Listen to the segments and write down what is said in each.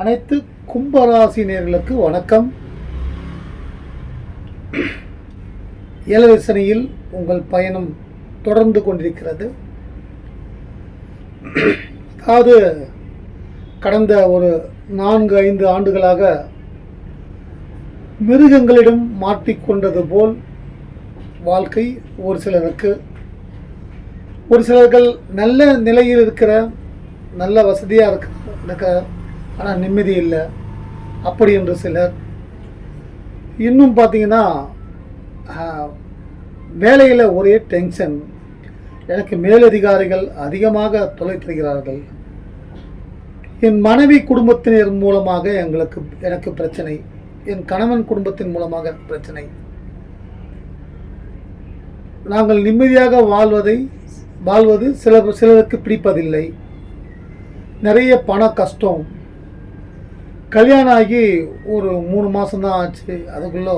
அனைத்து கும்பராசினியர்களுக்கு வணக்கம். ஏலரசனையில் உங்கள் பயணம் தொடர்ந்து கொண்டிருக்கிறது. அதாவது கடந்த ஒரு நான்கு ஐந்து ஆண்டுகளாக மிருகங்களிடம் மாட்டிக்கொண்டது போல் வாழ்க்கை ஒரு சிலருக்கு ஒரு சிலர்கள் நல்ல நிலையில் இருக்கிற நல்ல வசதியாக இருக்க இருக்க ஆனால் நிம்மதி இல்லை. அப்படி என்று சிலர் இன்னும் பார்த்தீங்கன்னா வேலையில் ஒரே டென்ஷன் எனக்கு மேலதிகாரிகள் அதிகமாக தொலை தருகிறார்கள் என் மனைவி குடும்பத்தினர் மூலமாக எங்களுக்கு எனக்கு பிரச்சனை. என் கணவன் குடும்பத்தின் மூலமாக பிரச்சனை. நாங்கள் நிம்மதியாக வாழ்வதை வாழ்வது சில சிலருக்கு பிடிப்பதில்லை. நிறைய பண கஷ்டம். கல்யாணம் ஆகி ஒரு மூணு மாதம்தான் ஆச்சு. அதுக்குள்ளே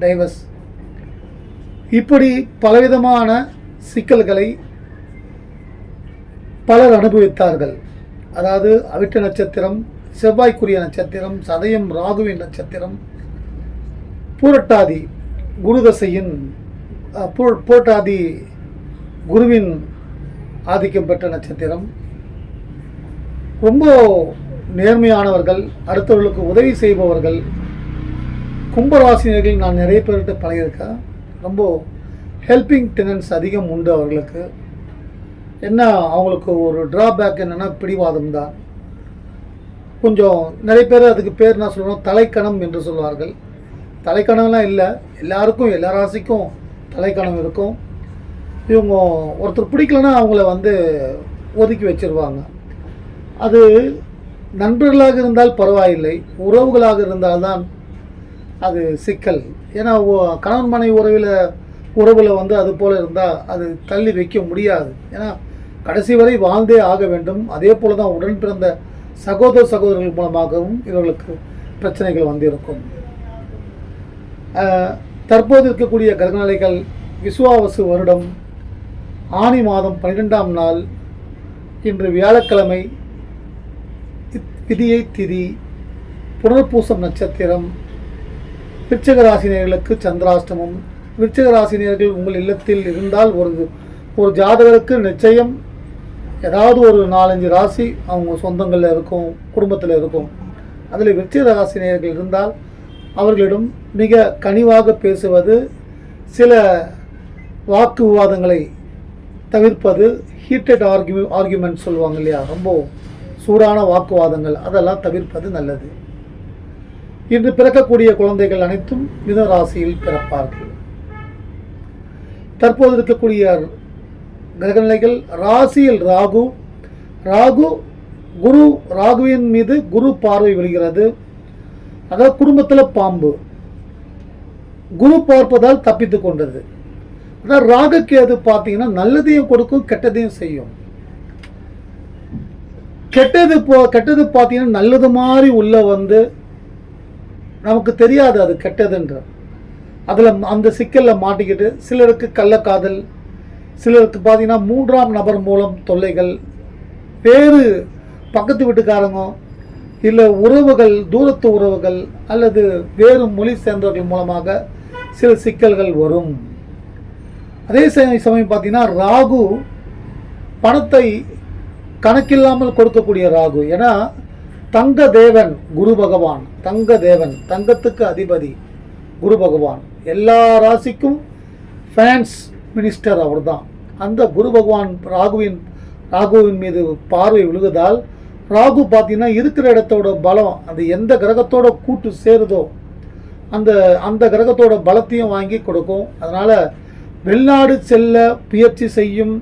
டைவர்ஸ் இப்படி பலவிதமான சிக்கல்களை பலர் அனுபவித்தார்கள். அதாவது அவிட்ட நட்சத்திரம் செவ்வாய்க்குரிய நட்சத்திரம் சதயம் ராகுவின் நட்சத்திரம் பூரட்டாதி குருதசையின் பூ- பூரட்டாதி குருவின் ஆதிக்கம் பெற்ற நட்சத்திரம். ரொம்ப நேர்மையானவர்கள் அடுத்தவர்களுக்கு உதவி செய்பவர்கள் கும்பராசினர்கள் நான் நிறைய பேர்கிட்ட பழகியிருக்கேன். ரொம்ப ஹெல்பிங் டெனன்ஸ் அதிகம் உண்டு அவர்களுக்கு. என்ன அவங்களுக்கு ஒரு ட்ராபேக் என்னென்னா பிடிவாதம் தான். கொஞ்சம் நிறைய பேர் அதுக்கு பேர் என்ன சொல்லணும்? தலைக்கணம் என்று சொல்வார்கள். தலைக்கணம்லாம் இல்லை. எல்லாருக்கும் எல்லா ராசிக்கும் தலைக்கணம் இருக்கும். இவங்க ஒருத்தர் பிடிக்கலன்னா அவங்கள வந்து ஒதுக்கி வச்சிருவாங்க. அது நண்பர்களாக இருந்தால் பரவாயில்லை உறவுகளாக இருந்தால்தான் அது சிக்கல். ஏன்னா கணவன் மனைவி உறவில் உறவில் வந்து அது போல் இருந்தால் அது தள்ளி வைக்க முடியாது. ஏன்னா கடைசி வரை வாழ்ந்தே ஆக வேண்டும். அதே போல தான் உடன் பிறந்த சகோதர சகோதரர்கள் மூலமாகவும் இவர்களுக்கு பிரச்சனைகள் வந்திருக்கும். தற்போது இருக்கக்கூடிய கிரகநிலைகள் விசுவாவசு வருடம் ஆனி மாதம் பன்னிரெண்டாம் நாள் இன்று வியாழக்கிழமை இத்- திதி புனர்பூசம் நட்சத்திரம் விருச்சிக ராசினியர்களுக்கு சந்திராஷ்டமம். விருச்சிக ராசினியர்கள் உங்கள் இல்லத்தில் இருந்தால் ஒரு ஒரு ஜாதகருக்கு நிச்சயம் ஏதாவது ஒரு நாலஞ்சு ராசி அவங்க சொந்தங்களில் இருக்கும் குடும்பத்தில் இருக்கும். அதில் விருச்சிக ராசினியர்கள் இருந்தால் அவர்களிடம் மிக கனிவாக பேசுவது சில வாக்கு விவாதங்களை தவிர்ப்பது ஹீட்டட் ஆர்கியூ ஆர்கியூமெண்ட் சொல்லுவாங்க இல்லையா? ரொம்ப சூடான வாக்குவாதங்கள் அதெல்லாம் தவிர்ப்பது நல்லது. இன்று பிறக்கக்கூடிய குழந்தைகள் அனைத்தும் மித ராசியில் பிறப்பார்கள். தற்போது இருக்கக்கூடிய கிரகநிலைகள் ராசியில் ராகு ராகு குரு ராகுவின் மீது குரு பார்வை விழுகிறது. அதாவது குடும்பத்தில் பாம்பு. குரு பார்ப்பதால் தப்பித்து கொண்டது. அதாவது அது பார்த்தீங்கன்னா நல்லதையும் கொடுக்கும் கெட்டதையும் செய்யும். கெட்டது போ கெட்டது பார்த்தீங்கன்னா நல்லது மாதிரி உள்ள வந்து நமக்கு தெரியாது அது கெட்டதுன்ற. அதில் அந்த சிக்கலில் மாட்டிக்கிட்டு சிலருக்கு கள்ளக்காதல் சிலருக்கு பார்த்தீங்கன்னா மூன்றாம் நபர் மூலம் தொல்லைகள் வேறு பக்கத்து வீட்டுக்காரங்க இல்லை உறவுகள் தூரத்து உறவுகள் அல்லது வேறு மொழி சேர்ந்தவர்கள் மூலமாக சில சிக்கல்கள் வரும். அதே சமயம் சமயம் பார்த்தீங்கன்னா ராகு பணத்தை கணக்கில்லாமல் கொடுக்கக்கூடிய ராகு. ஏன்னா தங்க தேவன் குரு பகவான். தங்க தேவன் தங்கத்துக்கு அதிபதி குரு பகவான். எல்லா ராசிக்கும் ஃபேன்ஸ் மினிஸ்டர் அவர் தான் அந்த குரு பகவான் ராகுவின் ராகுவின் மீது பார்வை விழுகுதால் ராகு பார்த்தீங்கன்னா இருக்கிற இடத்தோட பலம் அது எந்த கிரகத்தோட கூட்டு சேருதோ அந்த அந்த கிரகத்தோட பலத்தையும் வாங்கி கொடுக்கும். அதனால் வெளிநாடு செல்ல முயற்சி செய்யும்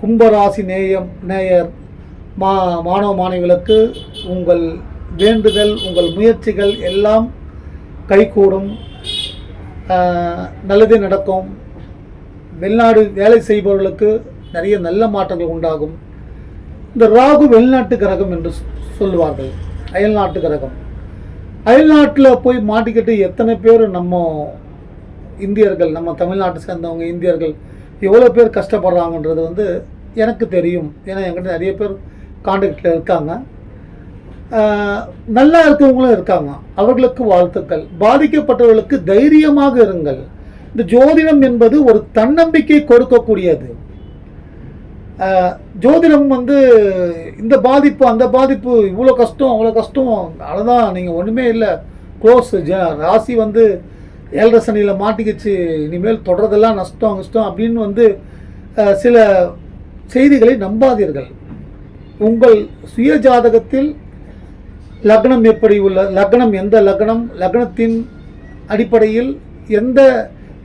கும்பராசி நேயம் நேயர் மா மாணவ மாணவிகளுக்கு உங்கள் வேண்டுதல் உங்கள் முயற்சிகள் எல்லாம் கைகூடும். நல்லது நல்லதே நடக்கும். வெளிநாடு வேலை செய்பவர்களுக்கு நிறைய நல்ல மாற்றங்கள் உண்டாகும். இந்த ராகு வெளிநாட்டு கிரகம் என்று சொ- சொல்லுவார்கள். அயல்நாட்டு கிரகம். அயல்நாட்டில் போய் மாட்டிக்கிட்டு எத்தனை பேர் நம்ம இந்தியர்கள் நம்ம தமிழ்நாட்டை சேர்ந்தவங்க இந்தியர்கள் எவ்வளோ பேர் கஷ்டப்படுறாங்கன்றது வந்து எனக்கு தெரியும். ஏன்னா என்கிட்ட நிறைய பேர் காண்டாக்டில் இருக்காங்க. நல்லா இருக்கவங்களும் இருக்காங்க. அவர்களுக்கு வாழ்த்துக்கள். பாதிக்கப்பட்டவர்களுக்கு தைரியமாக இருங்கள். இந்த ஜோதிடம் என்பது ஒரு தன்னம்பிக்கை கொடுக்கக்கூடியது. ஜோதிடம் வந்து இந்த பாதிப்பு அந்த பாதிப்பு இவ்வளோ கஷ்டம் அவ்வளோ கஷ்டம் அவ்வளோதான் நீங்கள் ஒன்றுமே இல்லை. க்ளோஸ் ஜ ராசி வந்து ஏழரை சனியில் மாட்டிக்கிச்சு இனிமேல் தொடர்றதெல்லாம் நஷ்டம் கஷ்டம் அப்படின்னு வந்து சில செய்திகளை நம்பாதீர்கள். உங்கள் சுய ஜாதகத்தில் லக்னம் எப்படி உள்ள லக்னம் எந்த லக்னம் லக்னத்தின் அடிப்படையில் எந்த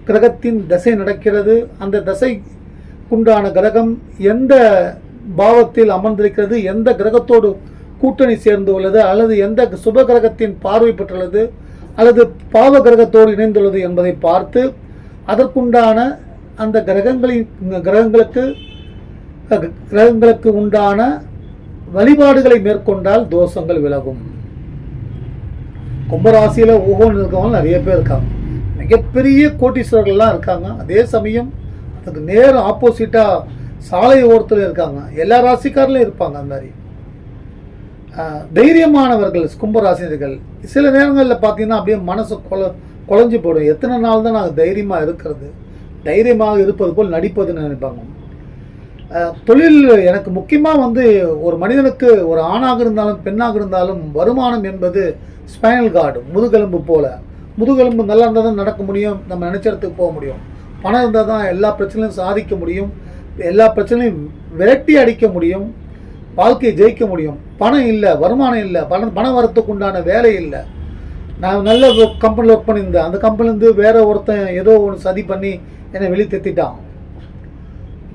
கிரகத்தின் தசை நடக்கிறது அந்த தசைக்குண்டான கிரகம் எந்த பாவத்தில் அமர்ந்திருக்கிறது எந்த கிரகத்தோடு கூட்டணி சேர்ந்து உள்ளது அல்லது எந்த சுப கிரகத்தின் பார்வை பெற்றுள்ளது அல்லது பாவ கிரகத்தோடு இணைந்துள்ளது என்பதை பார்த்து அதற்குண்டான அந்த கிரகங்களின் கிரகங்களுக்கு கிரகங்களுக்கு உண்டான வழிபாடுகளை மேற்கொண்டால் தோஷங்கள் விலகும். கும்பராசியில் ஒவ்வொன்று இருக்கவங்க நிறைய பேர் இருக்காங்க. மிகப்பெரிய கோட்டீஸ்வரர்கள்லாம் இருக்காங்க. அதே சமயம் அதுக்கு நேர் ஆப்போசிட்டாக சாலை ஓரத்தில் இருக்காங்க. எல்லா ராசிக்காரிலும் இருப்பாங்க அந்த மாதிரி. தைரியமானவர்கள் கும்பராசினர்கள் சில நேரங்களில் பார்த்தீங்கன்னா அப்படியே மனசு கொல குழஞ்சி போடும் எத்தனை நாள் தான் நாங்கள் தைரியமாக இருக்கிறது? தைரியமாக இருப்பது போல் நடிப்பதுன்னு நினைப்பாங்க. தொழில் எனக்கு முக்கியமாக வந்து ஒரு மனிதனுக்கு ஒரு ஆணாக இருந்தாலும் பெண்ணாக இருந்தாலும் வருமானம் என்பது ஸ்பைனல் கார்டு முதுகெலும்பு போல். முதுகெலும்பு நல்லா இருந்தால் தான் நடக்க முடியும் நம்ம நினச்ச இடத்துக்கு போக முடியும். பணம் இருந்தால் தான் எல்லா பிரச்சனையும் சாதிக்க முடியும் எல்லா பிரச்சனையும் விரட்டி அடிக்க முடியும் வாழ்க்கையை ஜெயிக்க முடியும். பணம் இல்லை வருமானம் இல்லை பணம் பணம் வரத்துக்கு உண்டான வேலை இல்லை. நான் நல்ல கம்பெனியில் ஒர்க் பண்ணியிருந்தேன். அந்த கம்பெனிலேருந்து வேற ஒருத்தன் ஏதோ ஒன்று சதி பண்ணி என்னை வெளியே தெத்திட்டான்.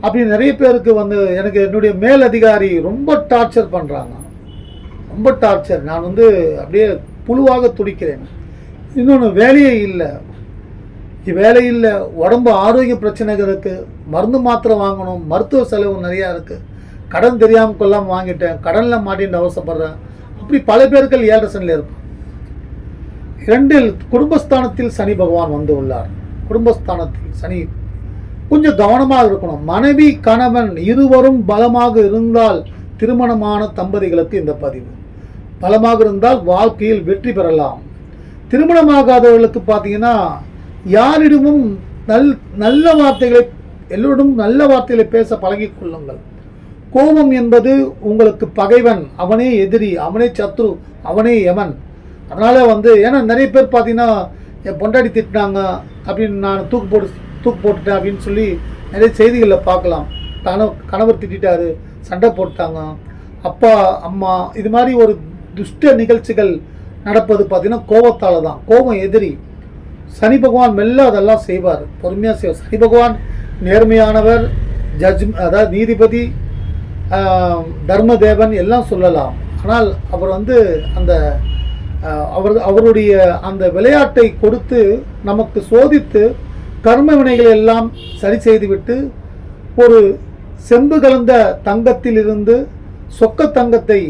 அப்படி நிறைய பேருக்கு வந்து எனக்கு என்னுடைய மேல் அதிகாரி ரொம்ப டார்ச்சர் பண்ணுறாங்க ரொம்ப டார்ச்சர். நான் வந்து அப்படியே புழுவாக துடிக்கிறேன். இன்னொன்று வேலையே இல்லை. வேலை இல்லை. உடம்பு ஆரோக்கிய பிரச்சனைகள் இருக்குது மருந்து மாத்திரை வாங்கணும். மருத்துவ செலவு நிறையா இருக்குது கடன் தெரியாமல் கொள்ளாமல் வாங்கிட்டேன். கடனில் மாட்டின்னு அவசப்படுறேன் அப்படி பல பேர்கள் ஏழரசனில் இருப்பேன் இரண்டில் குடும்பஸ்தானத்தில் சனி பகவான் வந்து உள்ளார். குடும்பஸ்தானத்தில் சனி கொஞ்சம் கவனமாக இருக்கணும். மனைவி கணவன் இருவரும் பலமாக இருந்தால் திருமணமான தம்பதிகளுக்கு இந்த பதிவு. பலமாக இருந்தால் வாழ்க்கையில் வெற்றி பெறலாம். திருமணமாகாதவர்களுக்கு பார்த்தீங்கன்னா யாரிடமும் நல் நல்ல வார்த்தைகளை எல்லோரிடம் நல்ல வார்த்தைகளை பேச பழகி கொள்ளுங்கள். கோபம் என்பது உங்களுக்கு பகைவன் அவனே எதிரி அவனே சத்ரு அவனே யமன். அதனால் வந்து ஏன்னா நிறைய பேர் பார்த்தீங்கன்னா என் பொண்டாடி திட்டினாங்க அப்படின்னு நான் தூக்கு போட்டு தூக்கு போட்டுட்டேன் அப்படின்னு சொல்லி நிறைய செய்திகளில் பார்க்கலாம். கணவ கணவர் திட்டாரு சண்டை போட்டாங்க. அப்பா அம்மா இது மாதிரி ஒரு துஷ்ட நிகழ்ச்சிகள் நடப்பது பார்த்தீங்கன்னா கோபத்தால் தான் கோபம் எதிரி. சனி பகவான் மெல்ல அதெல்லாம் செய்வார். பொறுமையாக செய்வார். சனி பகவான் நேர்மையானவர் ஜட்ஜ் அதாவது நீதிபதி தர்மதேவன் எல்லாம் சொல்லலாம். ஆனால் அவர் வந்து அந்த அவர் அவருடைய அந்த விளையாட்டை கொடுத்து நமக்கு சோதித்து கர்ம வினைகளை எல்லாம் சரி செய்துவிட்டு ஒரு செம்பு கலந்த தங்கத்திலிருந்து சொக்க தங்கத்தை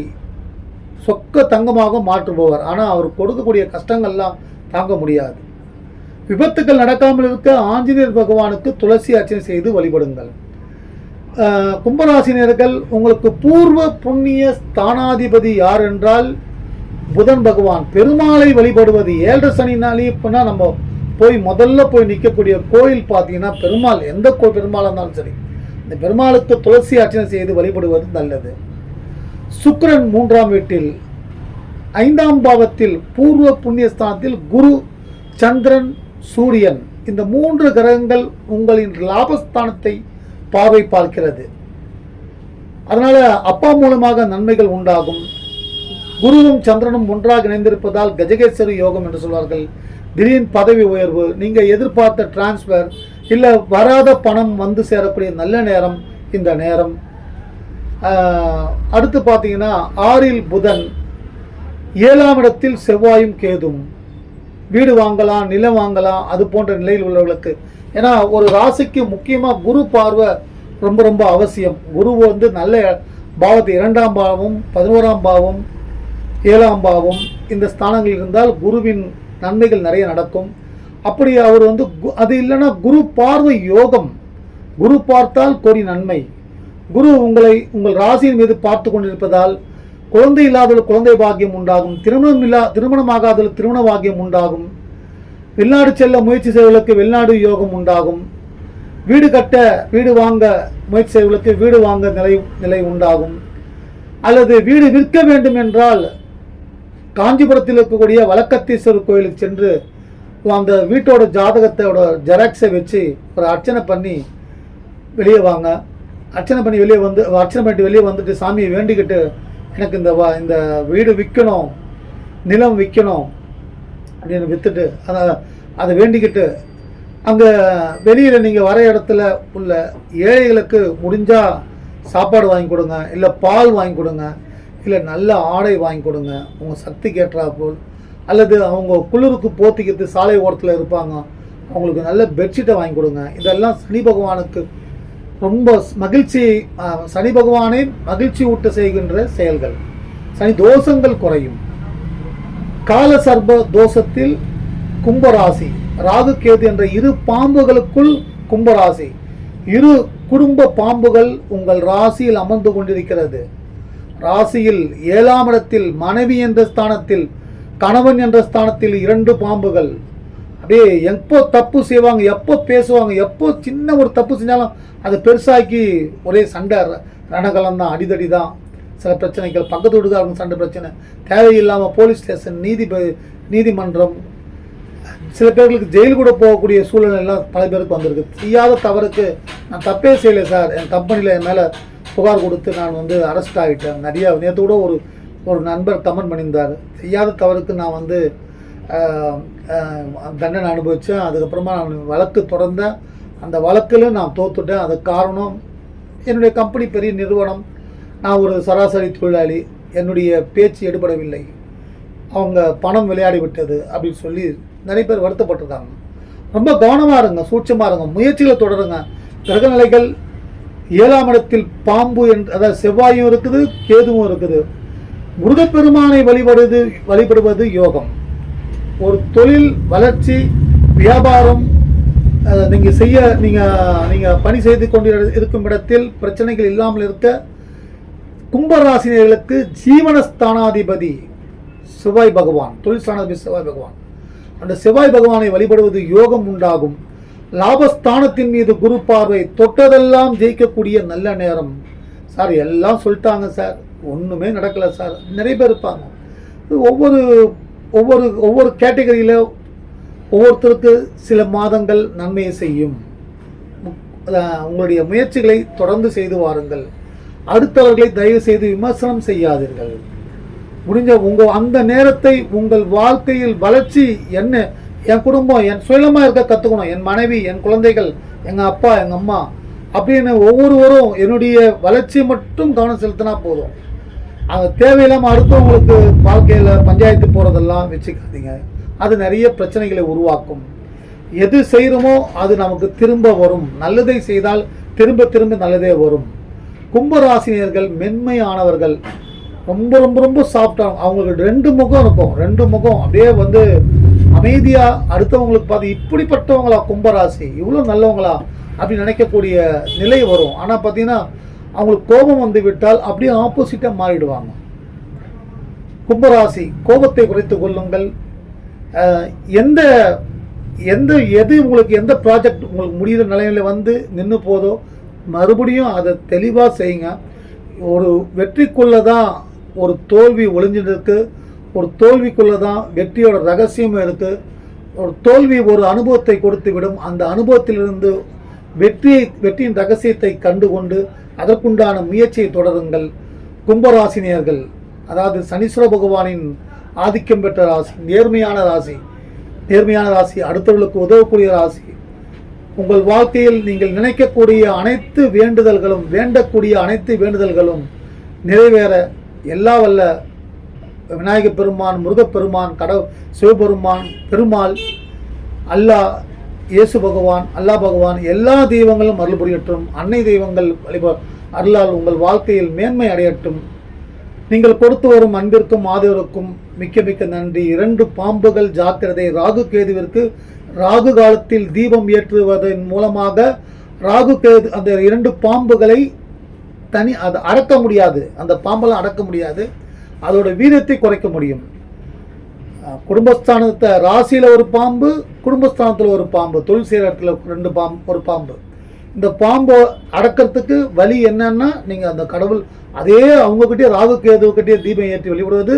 சொக்க தங்கமாக மாற்றுபவர். ஆனால் அவர் கொடுக்கக்கூடிய கஷ்டங்கள்லாம் தாங்க முடியாது. விபத்துக்கள் நடக்காமல் இருக்க ஆஞ்சநேயர் பகவானுக்கு துளசி அர்ச்சனை செய்து வழிபடுங்கள். கும்பராசினியர்கள் உங்களுக்கு பூர்வ புண்ணிய ஸ்தானாதிபதி யார் என்றால் புதன் பகவான். பெருமாளை வழிபடுவது ஏழரை சனினாலே இப்போனா நம்ம போய் முதல்ல போய் நிற்கக்கூடிய கோயில் பார்த்தீங்கன்னா பெருமாள் எந்த கோ பெருமாளாக இருந்தாலும் சரி இந்த பெருமாளுக்கு துளசி அர்ச்சனை செய்து வழிபடுவது நல்லது. சுக்கிரன் மூன்றாம் வீட்டில் ஐந்தாம் பாவத்தில் பூர்வ புண்ணியஸ்தானத்தில் குரு சந்திரன் சூரியன் இந்த மூன்று கிரகங்கள் உங்களின் லாபஸ்தானத்தை பார்வை பார்க்கிறது. அதனால அப்பா மூலமாக நன்மைகள் உண்டாகும். குருவும் சந்திரனும் ஒன்றாக இணைந்திருப்பதால் கஜகேஸ்வரி யோகம் என்று சொல்வார்கள். திடீர் பதவி உயர்வு நீங்கள் எதிர்பார்த்த டிரான்ஸ்ஃபர் இல்லை வராத பணம் வந்து சேரக்கூடிய நல்ல நேரம் இந்த நேரம். அடுத்து பார்த்தீங்கன்னா ஆறில் புதன் ஏழாம் இடத்தில் செவ்வாயும் கேதும் வீடு வாங்கலாம் நிலம் வாங்கலாம் அது போன்ற நிலையில் உள்ளவர்களுக்கு. ஏன்னா ஒரு ராசிக்கு முக்கியமாக குரு பார்வை ரொம்ப ரொம்ப அவசியம். குரு வந்து நல்ல பாவத்தை இரண்டாம் பாவம் பதினோராம் பாவம் ஏழாம் பாவம் இந்த ஸ்தானங்கள் இருந்தால் குருவின் நன்மைகள் நிறைய நடக்கும். அப்படி அவர் வந்து கு- அது இல்லைன்னா குரு பார்வை யோகம். குரு பார்த்தால் கோரி நன்மை. குரு உங்களை உங்கள் ராசியின் மீது பார்த்து கொண்டிருப்பதால் குழந்தை இல்லாதவர்கள் குழந்தை பாக்கியம் உண்டாகும். திருமணம் இல்லா திருமணமாகாதவர்கள் திருமண பாக்கியம் உண்டாகும். வெளிநாடு செல்ல முயற்சி செய்வர்களுக்கு வெளிநாடு யோகம் உண்டாகும். வீடு கட்ட வீடு வாங்க முயற்சி செய்வர்களுக்கு வீடு வாங்க நிலை நிலை உண்டாகும். அல்லது வீடு விற்க வேண்டும் என்றால் காஞ்சிபுரத்தில் இருக்கக்கூடிய வழக்கத்தீஸ்வரர் கோயிலுக்கு சென்று அந்த வீட்டோட ஜாதகத்தோட ஜெராக்ஸை வச்சு ஒரு அர்ச்சனை பண்ணி வெளியே வாங்க. அர்ச்சனை பண்ணி வெளியே வந்து அர்ச்சனை பண்ணிட்டு வெளியே வந்துட்டு சாமியை வேண்டிக்கிட்டு எனக்கு இந்த வா இந்த வீடு விற்கணும் நிலம் விற்கணும் அப்படின்னு விற்றுட்டு அதை அதை வேண்டிக்கிட்டு அங்கே வெளியில் நீங்கள் வர இடத்துல உள்ள ஏழைகளுக்கு முடிஞ்சால் சாப்பாடு வாங்கி கொடுங்க இல்லை பால் வாங்கி கொடுங்க. இல்லை நல்ல ஆடை வாங்கி கொடுங்க. உங்கள் சக்திக்கு ஏற்றா அல்லது அவங்க குளிருக்கு போத்திக்கிறது சாலை ஓரத்தில் இருப்பாங்க. அவங்களுக்கு நல்ல பெட்ஷீட்டை வாங்கி கொடுங்க. இதெல்லாம் சனி பகவானுக்கு ரொம்ப மகிழ்ச்சி சனி பகவானை மகிழ்ச்சி ஊட்ட செய்கின்ற செயல்கள். சனி தோஷங்கள் குறையும். கால சர்ப தோஷத்தில் கும்பராசி ராகு கேது என்ற இரு பாம்புகளுக்குள் கும்பராசி. இரு குடும்ப பாம்புகள் உங்கள் ராசியில் அமர்ந்து கொண்டிருக்கிறது. ராசியில் ஏழாம் இடத்தில் மனைவி என்ற ஸ்தானத்தில் கணவன் என்ற ஸ்தானத்தில் இரண்டு பாம்புகள். அப்படியே எப்போ தப்பு செய்வாங்க எப்போ பேசுவாங்க எப்போ சின்ன ஒரு தப்பு செஞ்சாலும் அதை பெருசாக்கி ஒரே சண்டை. ரணகலம் தான் அடிதடி தான். சில பிரச்சனைகள் பக்கத்து வீட்டுக்காரங்க சண்டை பிரச்சனை. தேவையில்லாமல் போலீஸ் ஸ்டேஷன் நீதி நீதிமன்றம். சில பேர்களுக்கு ஜெயில் கூட போகக்கூடிய சூழ்நிலை எல்லாம் பல பேருக்கு வந்திருக்கு. செய்யாத தவறுக்கு நான் தப்பே செய்யலை சார். என் கம்பெனியில் என் மேலே புகார் கொடுத்து நான் வந்து அரெஸ்ட் ஆகிட்டேன். நிறையா நேற்று கூட ஒரு ஒரு நண்பர் கமெண்ட் பண்ணியிருந்தார். செய்யாத தவறுக்கு நான் வந்து தண்டனை அனுபவித்தேன் அதுக்கப்புறமா நான் வழக்கு தொடர்ந்தேன் அந்த வழக்கில் நான் தோத்துட்டேன். அதுக்கு காரணம் என்னுடைய கம்பெனி பெரிய நிறுவனம். நான் ஒரு சராசரி தொழிலாளி. என்னுடைய பேச்சு எடுபடவில்லை. அவங்க பணம் விளையாடி விட்டது அப்படின்னு சொல்லி நிறைய பேர் வருத்தப்பட்டிருக்காங்க. ரொம்ப கவனமாக இருங்க சூட்சமாக இருங்க முயற்சிகளை தொடருங்க. கிரகநிலைகள் ஏழாம் இடத்தில் பாம்பு என்று அதாவது செவ்வாயும் இருக்குது கேதுவும் இருக்குது. முருகப்பெருமானை வழிபடுவது வழிபடுவது யோகம். ஒரு தொழில் வளர்ச்சி வியாபாரம் நீங்கள் செய்ய நீங்கள் நீங்கள் பணி செய்து கொண்டு இருக்கும் இடத்தில் பிரச்சனைகள் இல்லாமல் இருக்க கும்பராசினியர்களுக்கு ஜீவனஸ்தானாதிபதி செவ்வாய் பகவான் தொழில் ஸ்தானாதிபதி செவ்வாய் பகவான். அந்த செவ்வாய் பகவானை வழிபடுவது யோகம் உண்டாகும். லாபஸ்தானத்தின் மீது குரு பார்வை தொட்டதெல்லாம் ஜெயிக்கக்கூடிய நல்ல நேரம். சார் எல்லாம் சொல்லிட்டாங்க சார். ஒன்றுமே நடக்கலை சார். நிறைய பேர் இருப்பாங்க. ஒவ்வொரு ஒவ்வொரு ஒவ்வொரு கேட்டகரியில் ஒவ்வொருத்தருக்கு சில மாதங்கள் நன்மையை செய்யும். உங்களுடைய முயற்சிகளை தொடர்ந்து செய்து வாருங்கள். அடுத்தவர்களை தயவு செய்து விமர்சனம் செய்யாதீர்கள். முடிஞ்ச உங்கள் அந்த நேரத்தை உங்கள் வாழ்க்கையில் வளர்ச்சி என்ன என் குடும்பம் என் சுயலமாக இருக்க கற்றுக்கணும் என் மனைவி என் குழந்தைகள் எங்கள் அப்பா எங்கள் அம்மா அப்படின்னு ஒவ்வொருவரும் என்னுடைய வளர்ச்சி மட்டும் கவனம் செலுத்தினா போதும். அது தேவையில்லாமல் அடுத்தவங்களுக்கு வாழ்க்கையில் பஞ்சாயத்து போகிறதெல்லாம் வச்சுக்காதீங்க. அது நிறைய பிரச்சனைகளை உருவாக்கும். எது செய்கிறோமோ அது நமக்கு திரும்ப வரும். நல்லதை செய்தால் திரும்ப திரும்ப நல்லதே வரும். கும்பராசினியர்கள் மென்மையானவர்கள். ரொம்ப ரொம்ப ரொம்ப சாஃப்டாக அவங்களுக்கு ரெண்டு முகம் இருக்கும். ரெண்டு முகம் அப்படியே வந்து அமைதியாக அடுத்தவங்களுக்கு பார்த்து இப்படிப்பட்டவங்களா கும்பராசி இவ்வளோ நல்லவங்களா அப்படின்னு நினைக்கக்கூடிய நிலை வரும். ஆனால் பார்த்தீங்கன்னா அவங்களுக்கு கோபம் வந்து விட்டால் அப்படியே ஆப்போசிட்டாக மாறிடுவாங்க. கும்பராசி கோபத்தை குறைத்து கொள்ளுங்கள். எந்த எந்த எது உங்களுக்கு எந்த ப்ராஜெக்ட் உங்களுக்கு முடிகிற நிலையில வந்து நின்று போதோ மறுபடியும் அதை தெளிவாக செய்யுங்க. ஒரு வெற்றிக்குள்ளே தான் ஒரு தோல்வி ஒளிஞ்சுட்டு இருக்குது ஒரு தோல்விக்குள்ளே தான் வெற்றியோட ரகசியமும் இருக்குது ஒரு தோல்வி ஒரு அனுபவத்தை கொடுத்து விடும் அந்த அனுபவத்திலிருந்து வெற்றியை வெற்றியின் ரகசியத்தை கண்டுகொண்டு அதற்குண்டான முயற்சியை தொடருங்கள். கும்பராசினியர்கள் அதாவது சனீஸ்வர பகவானின் ஆதிக்கம் பெற்ற ராசி நேர்மையான ராசி நேர்மையான ராசி அடுத்தவர்களுக்கு உதவக்கூடிய ராசி உங்கள் வாழ்க்கையில் நீங்கள் நினைக்கக்கூடிய அனைத்து வேண்டுதல்களும் வேண்டக்கூடிய அனைத்து வேண்டுதல்களும் நிறைவேற எல்லா வல்ல விநாயக பெருமான் முருகப்பெருமான் கடவு சிவபெருமான் பெருமாள் அல்லாஹ் இயேசு பகவான் அல்லாஹ் பகவான் எல்லா தெய்வங்களும் அருள் புரியட்டும். அன்னை தெய்வங்கள் வழிப அருளால் உங்கள் வாழ்க்கையில் மேன்மை அடையட்டும். நீங்கள் கொடுத்து வரும் அன்பிற்கும் ஆதரவுக்கும் மிக்க மிக்க நன்றி. இரண்டு பாம்புகள் ஜாக்கிரதை. ராகு கேதுவிற்கு ராகு காலத்தில் தீபம் ஏற்றுவதன் மூலமாக ராகு கேது அந்த இரண்டு பாம்புகளை தனி அதை அடக்க முடியாது. அந்த பாம்பெல்லாம் அடக்க முடியாது. அதோட வீரியத்தை குறைக்க முடியும். குடும்பஸ்தானத்தை ராசியில் ஒரு பாம்பு குடும்பஸ்தானத்தில் ஒரு பாம்பு தொழில் செய்கிற இடத்துல ரெண்டு பாம்பு ஒரு பாம்பு. இந்த பாம்பை அடக்கிறதுக்கு வழி என்னன்னா நீங்கள் அந்த கடவுள் அதே அவங்கக்கிட்டே ராகு கேதுக்கிட்டே தீபம் ஏற்றி வழிபடுவது.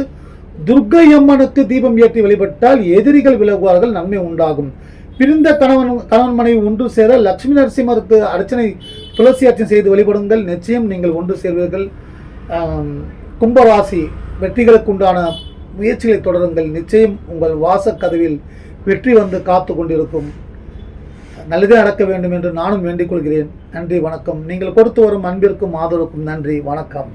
துர்க்கை அம்மனுக்கு தீபம் ஏற்றி வழிபட்டால் எதிரிகள் விலகுவார்கள் நன்மை உண்டாகும். பிரிந்த கணவன் கணவன் மனைவி ஒன்று சேர லட்சுமி நரசிம்மருக்கு அர்ச்சனை துளசி அர்ச்சனை செய்து வழிபடுங்கள். நிச்சயம் நீங்கள் ஒன்று சேர்வீர்கள். கும்பராசி வெற்றிகளுக்குண்டான முயற்சிகளை தொடருங்கள். நிச்சயம் உங்கள் வாசக்கதவில் வெற்றி வந்து காத்து கொண்டிருக்கும். நல்லதே நடக்க வேண்டும் என்று நானும் வேண்டிக் கொள்கிறேன். நன்றி வணக்கம். நீங்கள் கொடுத்து வரும் அன்பிற்கும் ஆதரவுக்கும் நன்றி வணக்கம்.